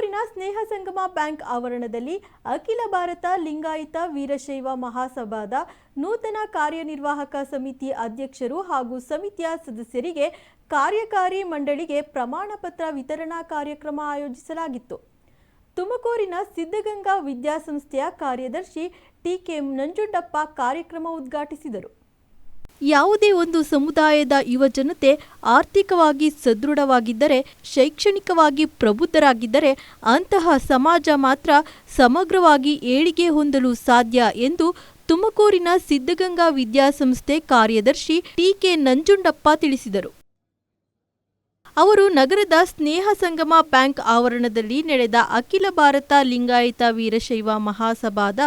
ತುಮಕೂರಿನ ಸ್ನೇಹ ಸಂಗಮ ಬ್ಯಾಂಕ್ ಆವರಣದಲ್ಲಿ ಅಖಿಲ ಭಾರತ ಲಿಂಗಾಯತ ವೀರಶೈವ ಮಹಾಸಭಾದ ನೂತನ ಕಾರ್ಯನಿರ್ವಾಹಕ ಸಮಿತಿ ಅಧ್ಯಕ್ಷರು ಹಾಗೂ ಸಮಿತಿಯ ಸದಸ್ಯರಿಗೆ ಕಾರ್ಯಕಾರಿ ಮಂಡಳಿಗೆ ಪ್ರಮಾಣ ಪತ್ರ ವಿತರಣಾ ಕಾರ್ಯಕ್ರಮ ಆಯೋಜಿಸಲಾಗಿತ್ತು. ತುಮಕೂರಿನ ಸಿದ್ಧಗಂಗಾ ವಿದ್ಯಾಸಂಸ್ಥೆಯ ಕಾರ್ಯದರ್ಶಿ ಟಿಕೆ ನಂಜುಂಡಪ್ಪ ಕಾರ್ಯಕ್ರಮ ಉದ್ಘಾಟಿಸಿದರು. ಯಾವುದೇ ಒಂದು ಸಮುದಾಯದ ಯುವಜನತೆ ಆರ್ಥಿಕವಾಗಿ ಸದೃಢವಾಗಿದ್ದರೆ, ಶೈಕ್ಷಣಿಕವಾಗಿ ಪ್ರಬುದ್ಧರಾಗಿದ್ದರೆ ಅಂತಹ ಸಮಾಜ ಮಾತ್ರ ಸಮಗ್ರವಾಗಿ ಏಳಿಗೆ ಹೊಂದಲು ಸಾಧ್ಯ ಎಂದು ತುಮಕೂರಿನ ಸಿದ್ಧಗಂಗಾ ವಿದ್ಯಾಸಂಸ್ಥೆ ಕಾರ್ಯದರ್ಶಿ ಟಿಕೆ ನಂಜುಂಡಪ್ಪ ತಿಳಿಸಿದರು. ಅವರು ನಗರದ ಸ್ನೇಹ ಸಂಗಮ ಬ್ಯಾಂಕ್ ಆವರಣದಲ್ಲಿ ನಡೆದ ಅಖಿಲ ಭಾರತ ಲಿಂಗಾಯತ ವೀರಶೈವ ಮಹಾಸಭಾದ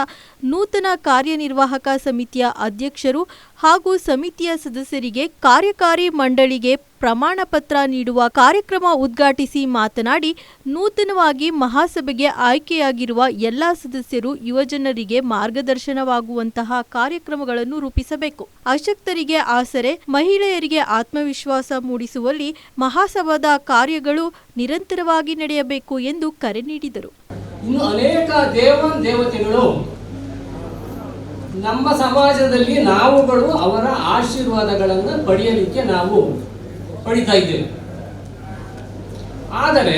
ನೂತನ ಕಾರ್ಯನಿರ್ವಾಹಕ ಸಮಿತಿಯ ಅಧ್ಯಕ್ಷರು ಹಾಗೂ ಸಮಿತಿಯ ಸದಸ್ಯರಿಗೆ ಕಾರ್ಯಕಾರಿ ಮಂಡಳಿಗೆ ಪ್ರಮಾಣ ಪತ್ರ ನೀಡುವ ಕಾರ್ಯಕ್ರಮ ಉದ್ಘಾಟಿಸಿ ಮಾತನಾಡಿ, ನೂತನವಾಗಿ ಮಹಾಸಭೆಗೆ ಆಯ್ಕೆಯಾಗಿರುವ ಎಲ್ಲ ಸದಸ್ಯರು ಯುವಜನರಿಗೆ ಮಾರ್ಗದರ್ಶನವಾಗುವಂತಹ ಕಾರ್ಯಕ್ರಮಗಳನ್ನು ರೂಪಿಸಬೇಕು. ಅಶಕ್ತರಿಗೆ ಆಸರೆ, ಮಹಿಳೆಯರಿಗೆ ಆತ್ಮವಿಶ್ವಾಸ ಮೂಡಿಸುವಲ್ಲಿ ಮಹಾಸಭಾದ ಕಾರ್ಯಗಳು ನಿರಂತರವಾಗಿ ನಡೆಯಬೇಕು ಎಂದು ಕರೆ ನೀಡಿದರು. ಅನೇಕ ದೇವತೆಗಳು ನಮ್ಮ ಸಮಾಜದಲ್ಲಿ ನಾವುಗಳು ಅವರ ಆಶೀರ್ವಾದಗಳನ್ನು ಪಡೆಯಲಿಕ್ಕೆ ನಾವು ಪಡಿತಾ ಇದ್ದೇವೆ. ಆದರೆ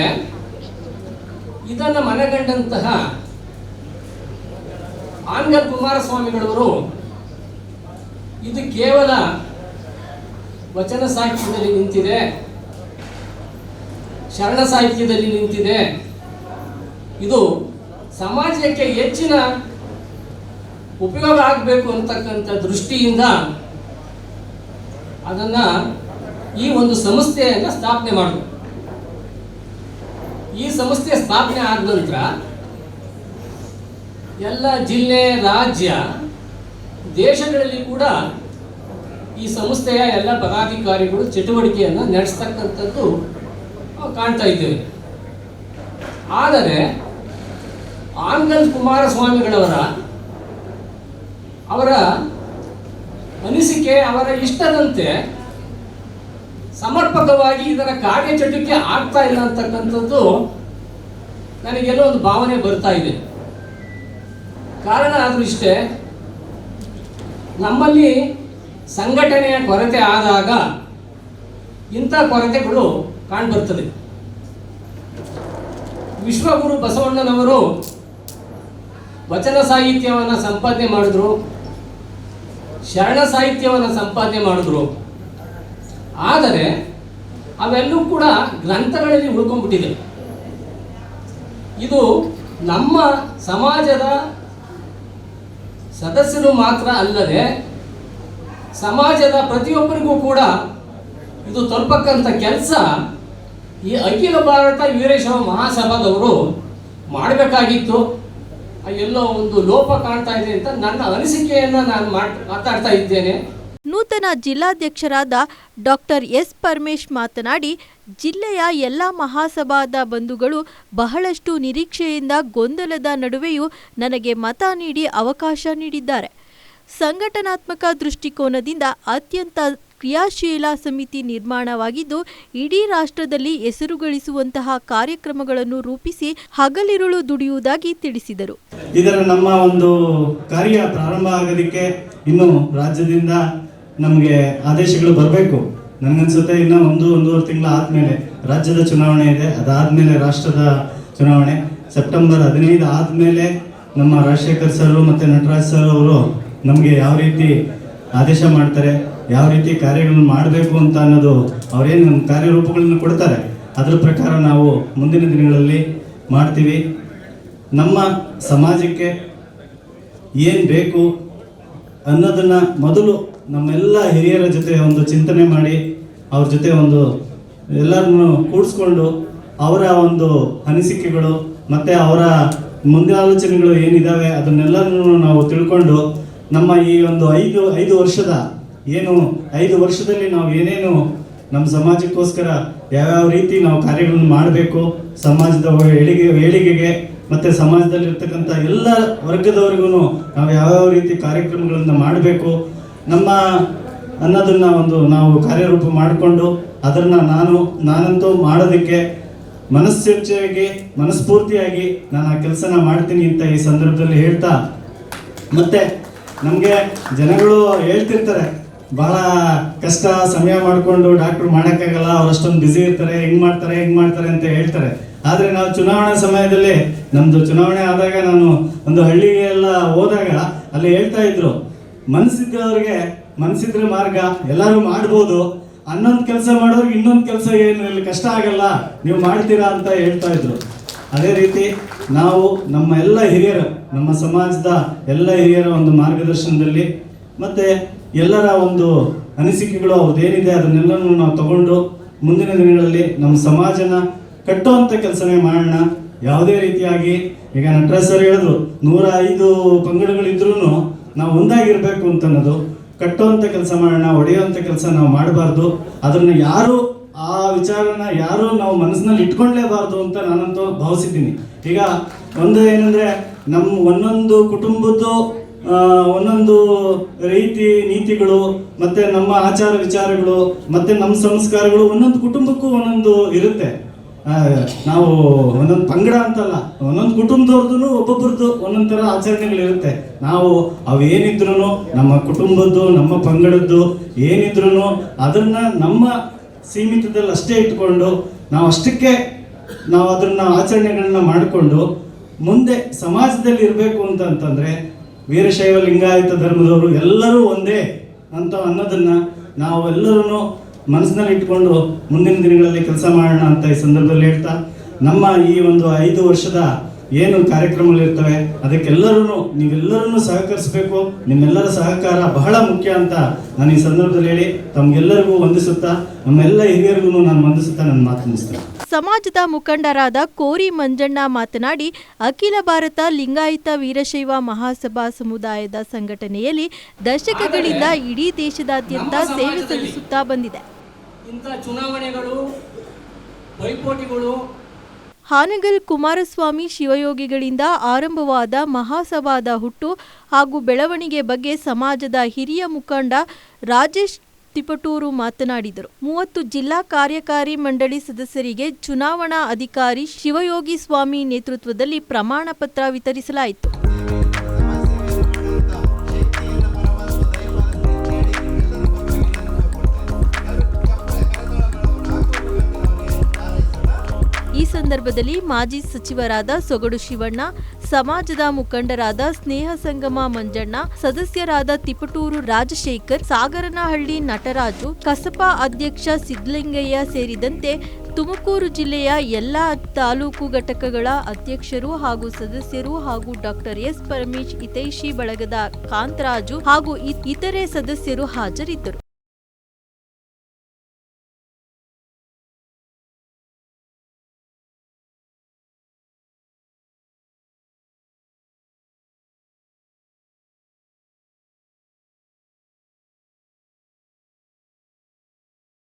ಇದನ್ನು ಮನಗಂಡಂತಹ ಆಂಗಲ್ ಕುಮಾರಸ್ವಾಮಿಗಳವರು ಇದು ಕೇವಲ ವಚನ ಸಾಹಿತ್ಯದಲ್ಲಿ ನಿಂತಿದೆ, ಶರಣ ಸಾಹಿತ್ಯದಲ್ಲಿ ನಿಂತಿದೆ. ಇದು ಸಮಾಜಕ್ಕೆ ಹೆಚ್ಚಿನ ಉಪಯೋಗ ಆಗಬೇಕು ಅಂತಕ್ಕಂಥ ದೃಷ್ಟಿಯಿಂದ ಅದನ್ನ ಈ ಒಂದು ಸಂಸ್ಥೆಯನ್ನು ಸ್ಥಾಪನೆ ಮಾಡಬೇಕು. ಈ ಸಂಸ್ಥೆ ಸ್ಥಾಪನೆ ಆದ ನಂತರ ಎಲ್ಲ ಜಿಲ್ಲೆ, ರಾಜ್ಯ, ದೇಶಗಳಲ್ಲಿ ಕೂಡ ಈ ಸಂಸ್ಥೆಯ ಎಲ್ಲ ಪದಾಧಿಕಾರಿಗಳು ಚಟುವಟಿಕೆಯನ್ನು ನಡೆಸ್ತಕ್ಕಂಥದ್ದು ಕಾಣ್ತಾ ಇದ್ದೇವೆ. ಆದರೆ ಆನಂದ್ ಕುಮಾರಸ್ವಾಮಿಗಳವರ ಅವರ ಅನಿಸಿಕೆ, ಅವರ ಇಷ್ಟದಂತೆ ಸಮರ್ಪಕವಾಗಿ ಇದರ ಕಾರ್ಯಚಟುವಟಿಕೆ ಆಗ್ತಾ ಇಲ್ಲ ಅಂತಕ್ಕಂಥದ್ದು ನನಗೆಲ್ಲೋ ಒಂದು ಭಾವನೆ ಬರ್ತಾ ಇದೆ. ಕಾರಣ ಆದರೂ ಇಷ್ಟೇ, ನಮ್ಮಲ್ಲಿ ಸಂಘಟನೆಯ ಕೊರತೆ ಆದಾಗ ಇಂಥ ಕೊರತೆಗಳು ಕಾಣ್ಬರ್ತದೆ. ವಿಶ್ವಗುರು ಬಸವಣ್ಣನವರು ವಚನ ಸಾಹಿತ್ಯವನ್ನು ಸಂಪಾದನೆ ಮಾಡಿದ್ರು. ಶರಣ ಸಾಹಿತ್ಯವನ್ನು ಸಂಪಾದನೆ ಮಾಡಿದ್ರು. ಆದರೆ ಅವೆಲ್ಲೂ ಕೂಡ ಗ್ರಂಥಗಳಲ್ಲಿ ಉಳ್ಕೊಂಡ್ಬಿಟ್ಟಿದೆ. ಇದು ನಮ್ಮ ಸಮಾಜದ ಸದಸ್ಯರು ಮಾತ್ರ ಅಲ್ಲದೆ ಸಮಾಜದ ಪ್ರತಿಯೊಬ್ಬರಿಗೂ ಕೂಡ ಇದು ತಲುಪಕ್ಕಂಥ ಕೆಲಸ ಈ ಅಖಿಲ ಭಾರತ ವೀರೇಶ್ವರ ಮಹಾಸಭಾದವರು ಮಾಡಬೇಕಾಗಿತ್ತು. ಎಲ್ಲೋ ಒಂದು ಲೋಪ ಕಾಣ್ತಾ ಇದೆ ಅಂತ ನನ್ನ ಅನಿಸಿಕೆಯನ್ನ ನಾನು ಮಾತಾಡ್ತಾ ಇದ್ದೇನೆ. ನೂತನ ಜಿಲ್ಲಾಧ್ಯಕ್ಷರಾದ ಡಾಕ್ಟರ್ ಎಸ್ ಪರಮೇಶ್ ಮಾತನಾಡಿ, ಜಿಲ್ಲೆಯ ಎಲ್ಲ ಮಹಾಸಭಾದ ಬಂಧುಗಳು ಬಹಳಷ್ಟು ನಿರೀಕ್ಷೆಯಿಂದ ಗೊಂದಲದ ನಡುವೆಯೂ ನನಗೆ ಮತ ನೀಡಿ ಅವಕಾಶ ನೀಡಿದ್ದಾರೆ. ಸಂಘಟನಾತ್ಮಕ ದೃಷ್ಟಿಕೋನದಿಂದ ಅತ್ಯಂತ ಕ್ರಿಯಾಶೀಲ ಸಮಿತಿ ನಿರ್ಮಾಣವಾಗಿದ್ದು, ಇಡೀ ರಾಷ್ಟ್ರದಲ್ಲಿ ಹೆಸರು ಗಳಿಸುವಂತಹ ಕಾರ್ಯಕ್ರಮಗಳನ್ನು ರೂಪಿಸಿ ಹಗಲಿರುಳು ದುಡಿಯುವುದಾಗಿ ತಿಳಿಸಿದರು. ಇದರ ನಮ್ಮ ಒಂದು ಕಾರ್ಯ ಪ್ರಾರಂಭ ಆಗೋದಕ್ಕೆ ಇನ್ನು ರಾಜ್ಯದಿಂದ ನಮಗೆ ಆದೇಶಗಳು ಬರಬೇಕು. ನನಗನ್ಸುತ್ತೆ ಇನ್ನು ಒಂದು ಒಂದೂವರೆ ತಿಂಗಳ ಆದಮೇಲೆ ರಾಜ್ಯದ ಚುನಾವಣೆ ಇದೆ. ಅದಾದಮೇಲೆ ರಾಷ್ಟ್ರದ ಚುನಾವಣೆ. ಸೆಪ್ಟೆಂಬರ್ ಹದಿನೈದು ಆದಮೇಲೆ ನಮ್ಮ ರಾಜಶೇಖರ್ ಸರ್ ಮತ್ತು ನಟರಾಜ್ ಸರ್ ಅವರು ನಮಗೆ ಯಾವ ರೀತಿ ಆದೇಶ ಮಾಡ್ತಾರೆ ಯಾವ ರೀತಿ ಕಾರ್ಯಗಳನ್ನು ಮಾಡಬೇಕು ಅಂತ ಅನ್ನೋದು ಅವರೇನು ಕಾರ್ಯರೂಪಗಳನ್ನು ಕೊಡ್ತಾರೆ. ಅದರ ಪ್ರಕಾರ ನಾವು ಮುಂದಿನ ದಿನಗಳಲ್ಲಿ ಮಾಡ್ತೀವಿ. ನಮ್ಮ ಸಮಾಜಕ್ಕೆ ಏನು ಬೇಕು ಅನ್ನೋದನ್ನು ಮೊದಲು ನಮ್ಮೆಲ್ಲ ಹಿರಿಯರ ಜೊತೆ ಒಂದು ಚಿಂತನೆ ಮಾಡಿ, ಅವ್ರ ಜೊತೆ ಒಂದು ಎಲ್ಲರನ್ನು ಕೂಡಿಸ್ಕೊಂಡು ಅವರ ಒಂದು ಅನಿಸಿಕೆಗಳು ಮತ್ತು ಅವರ ಮುಂದಿನ ಆಲೋಚನೆಗಳು ಏನಿದ್ದಾವೆ ಅದನ್ನೆಲ್ಲನೂ ನಾವು ತಿಳ್ಕೊಂಡು ನಮ್ಮ ಈ ಒಂದು ಐದು ಐದು ವರ್ಷದ ಏನು ಐದು ವರ್ಷದಲ್ಲಿ ನಾವು ಏನೇನು ನಮ್ಮ ಸಮಾಜಕ್ಕೋಸ್ಕರ ಯಾವ್ಯಾವ ರೀತಿ ನಾವು ಕಾರ್ಯಗಳನ್ನು ಮಾಡಬೇಕು, ಸಮಾಜದ ಏಳಿಗೆ, ಏಳಿಗೆಗೆ ಮತ್ತು ಸಮಾಜದಲ್ಲಿರ್ತಕ್ಕಂಥ ಎಲ್ಲ ವರ್ಗದವರಿಗೂ ನಾವು ಯಾವ್ಯಾವ ರೀತಿ ಕಾರ್ಯಕ್ರಮಗಳನ್ನು ಮಾಡಬೇಕು, ನಮ್ಮ ಅನ್ನೋದನ್ನು ಒಂದು ನಾವು ಕಾರ್ಯರೂಪ ಮಾಡಿಕೊಂಡು ಅದನ್ನು ನಾನು, ನಾನಂತೂ ಮಾಡೋದಕ್ಕೆ ಮನಸ್ಸಿಚ್ಛೆಯಾಗಿ ಮನಸ್ಫೂರ್ತಿಯಾಗಿ ನಾನು ಆ ಕೆಲಸನ ಮಾಡ್ತೀನಿ ಅಂತ ಈ ಸಂದರ್ಭದಲ್ಲಿ ಹೇಳ್ತಾ, ಮತ್ತೆ ನಮಗೆ ಜನಗಳು ಹೇಳ್ತಿರ್ತಾರೆ ಬಹಳ ಕಷ್ಟ ಸಮಯ ಮಾಡಿಕೊಂಡು ಡಾಕ್ಟ್ರು ಮಾಡೋಕ್ಕಾಗಲ್ಲ ಅವ್ರು ಅಷ್ಟೊಂದು ಬ್ಯುಸಿ ಇರ್ತಾರೆ, ಹೆಂಗೆ ಮಾಡ್ತಾರೆ, ಹೆಂಗ್ ಮಾಡ್ತಾರೆ ಅಂತ ಹೇಳ್ತಾರೆ. ಆದರೆ ನಾವು ಚುನಾವಣಾ ಸಮಯದಲ್ಲಿ ನಮ್ಮದು ಚುನಾವಣೆ ಆದಾಗ ನಾನು ಒಂದು ಹಳ್ಳಿಗೆ ಎಲ್ಲ ಹೋದಾಗ ಅಲ್ಲಿ ಹೇಳ್ತಾ ಇದ್ರು ಮನಸ್ಸಿದ್ದವ್ರಿಗೆ ಮನಸ್ಸಿದ್ರೆ ಮಾರ್ಗ, ಎಲ್ಲರೂ ಮಾಡ್ಬೋದು. ಅನ್ನೊಂದು ಕೆಲಸ ಮಾಡೋರಿಗೆ ಇನ್ನೊಂದು ಕೆಲಸ ಏನು, ಇಲ್ಲಿ ಕಷ್ಟ ಆಗಲ್ಲ, ನೀವು ಮಾಡ್ತೀರಾ ಅಂತ ಹೇಳ್ತಾ ಇದ್ರು. ಅದೇ ರೀತಿ ನಾವು ನಮ್ಮ ಎಲ್ಲ ಹಿರಿಯರು, ನಮ್ಮ ಸಮಾಜದ ಎಲ್ಲ ಹಿರಿಯರ ಒಂದು ಮಾರ್ಗದರ್ಶನದಲ್ಲಿ, ಮತ್ತೆ ಎಲ್ಲರ ಒಂದು ಅನಿಸಿಕೆಗಳು ಅವ್ರದ್ದೇನಿದೆ, ಅದನ್ನೆಲ್ಲನೂ ನಾವು ತಗೊಂಡು ಮುಂದಿನ ದಿನಗಳಲ್ಲಿ ನಮ್ಮ ಸಮಾಜನ ಕಟ್ಟುವಂಥ ಕೆಲಸನೇ ಮಾಡೋಣ. ಯಾವುದೇ ರೀತಿಯಾಗಿ, ಈಗ ನಟರಾಜ್ ಸರ್ ಹೇಳಿದ್ರು, ನೂರ ಐದು ಪಂಗಡಗಳಿದ್ರೂ ನಾವು ಒಂದಾಗಿರ್ಬೇಕು ಅಂತ ಅನ್ನೋದು ಕಟ್ಟುವಂಥ ಕೆಲಸ ಮಾಡೋಣ ಹೊಡೆಯುವಂಥ ಕೆಲಸ ನಾವು ಮಾಡಬಾರ್ದು. ಅದನ್ನ ಯಾರು ಆ ವಿಚಾರನ ಯಾರು ನಾವು ಮನಸ್ಸಿನಲ್ಲಿ ಇಟ್ಕೊಳ್ಳೇಬಾರ್ದು ಅಂತ ನಾನಂತೂ ಭಾವಿಸಿದ್ದೀನಿ. ಈಗ ಒಂದು ಏನಂದ್ರೆ, ನಮ್ಮ ಒಂದೊಂದು ಕುಟುಂಬದ್ದು ಒಂದೊಂದು ರೀತಿ ನೀತಿಗಳು, ಮತ್ತೆ ನಮ್ಮ ಆಚಾರ ವಿಚಾರಗಳು, ಮತ್ತೆ ನಮ್ಮ ಸಂಸ್ಕಾರಗಳು ಒಂದೊಂದು ಕುಟುಂಬಕ್ಕೂ ಒಂದೊಂದು ಇರುತ್ತೆ. ನಾವು ಒಂದೊಂದು ಪಂಗಡ ಅಂತಲ್ಲ, ಒಂದೊಂದು ಕುಟುಂಬದವ್ರದ್ದು ಒಬ್ಬೊಬ್ರದ್ದು ಒಂದೊಂದು ಥರ ಆಚರಣೆಗಳಿರುತ್ತೆ. ನಾವು ಅವೇನಿದ್ರು ನಮ್ಮ ಕುಟುಂಬದ್ದು, ನಮ್ಮ ಪಂಗಡದ್ದು ಏನಿದ್ರು ಅದನ್ನ ನಮ್ಮ ಸೀಮಿತದಲ್ಲಿ ಅಷ್ಟೇ ಇಟ್ಕೊಂಡು, ನಾವು ಅಷ್ಟಕ್ಕೆ ನಾವು ಅದನ್ನ ಆಚರಣೆಗಳನ್ನ ಮಾಡಿಕೊಂಡು ಮುಂದೆ ಸಮಾಜದಲ್ಲಿ ಇರಬೇಕು ಅಂತ ಅಂತಂದ್ರೆ ವೀರಶೈವ ಲಿಂಗಾಯತ ಧರ್ಮದವರು ಎಲ್ಲರೂ ಒಂದೇ ಅಂತ ಅನ್ನೋದನ್ನ ನಾವು ಎಲ್ಲರೂ ಮನಸ್ಸಿನಲ್ಲಿ ಇಟ್ಕೊಂಡು ಮುಂದಿನ ದಿನಗಳಲ್ಲಿ ಕೆಲಸ ಮಾಡೋಣ ಅಂತ ಈ ಸಂದರ್ಭದಲ್ಲಿ ಹೇಳ್ತಾ, ನಮ್ಮ ಈ ಒಂದು ಐದು ವರ್ಷದ ಏನು ಕಾರ್ಯಕ್ರಮಗಳಿರ್ತವೆ ಅದಕ್ಕೆಲ್ಲರೂ ನೀವೆಲ್ಲರನ್ನು ಸಹಕರಿಸಬೇಕು, ನಿಮ್ಮೆಲ್ಲರ ಸಹಕಾರ ಬಹಳ ಮುಖ್ಯ ಅಂತ ನಾನು ಈ ಸಂದರ್ಭದಲ್ಲಿ ಹೇಳಿ ತಮ್ಗೆಲ್ಲರಿಗೂ ವಂದಿಸುತ್ತಾ, ನಮ್ಮೆಲ್ಲ ಹಿರಿಯರಿಗೂ ನಾನು ವಂದಿಸುತ್ತಾ ನನ್ನ ಮಾತು ಮುಗಿಸ್ತೇನೆ. ಸಮಾಜದ ಮುಖಂಡರಾದ ಕೋರಿ ಮಂಜಣ್ಣ ಮಾತನಾಡಿ ಅಖಿಲ ಭಾರತ ಲಿಂಗಾಯತ ವೀರಶೈವ ಮಹಾಸಭಾ ಸಮುದಾಯದ ಸಂಘಟನೆಯಲ್ಲಿ ದಶಕಗಳಿಂದ ಇಡೀ ದೇಶದಾದ್ಯಂತ ಸೇವೆ ಸಲ್ಲಿಸುತ್ತಾ ಬಂದಿದೆ. ಚುನಾವಣೆಗಳು ಪೈಪೋಟಿಗಳು ಹಾನಗಲ್ ಕುಮಾರಸ್ವಾಮಿ ಶಿವಯೋಗಿಗಳಿಂದ ಆರಂಭವಾದ ಮಹಾಸಭಾದ ಹುಟ್ಟು ಹಾಗೂ ಬೆಳವಣಿಗೆ ಬಗ್ಗೆ ಸಮಾಜದ ಹಿರಿಯ ಮುಖಂಡ ರಾಜೇಶ್ ತಿಪಟೂರು ಮಾತನಾಡಿದರು. ಮೂವತ್ತು ಜಿಲ್ಲಾ ಕಾರ್ಯಕಾರಿ ಮಂಡಳಿ ಸದಸ್ಯರಿಗೆ ಚುನಾವಣಾ ಅಧಿಕಾರಿ ಶಿವಯೋಗಿ ಸ್ವಾಮಿ ನೇತೃತ್ವದಲ್ಲಿ ಪ್ರಮಾಣ ಪತ್ರ ವಿತರಿಸಲಾಯಿತು. ಸಂದರ್ಭದಲ್ಲಿ ಮಾಜಿ ಸಚಿವರಾದ ಸೊಗಡು ಶಿವಣ್ಣ, ಸಮಾಜದ ಮುಖಂಡರಾದ ಸ್ನೇಹ ಸಂಗಮ ಮಂಜಣ್ಣ, ಸದಸ್ಯರಾದ ತಿಪಟೂರು ರಾಜಶೇಖರ್, ಸಾಗರನಹಳ್ಳಿ ನಟರಾಜು, ಕಸಪಾ ಅಧ್ಯಕ್ಷ ಸಿದ್ದಲಿಂಗಯ್ಯ ಸೇರಿದಂತೆ ತುಮಕೂರು ಜಿಲ್ಲೆಯ ಎಲ್ಲ ತಾಲೂಕು ಘಟಕಗಳ ಅಧ್ಯಕ್ಷರು ಹಾಗೂ ಸದಸ್ಯರು ಹಾಗೂ ಡಾಕ್ಟರ್ ಎಸ್ ಪರಮೇಶ್, ಹಿತೈಷಿ ಬಳಗದ ಕಾಂತರಾಜು ಹಾಗೂ ಇತರೆ ಸದಸ್ಯರು ಹಾಜರಿದ್ದರು.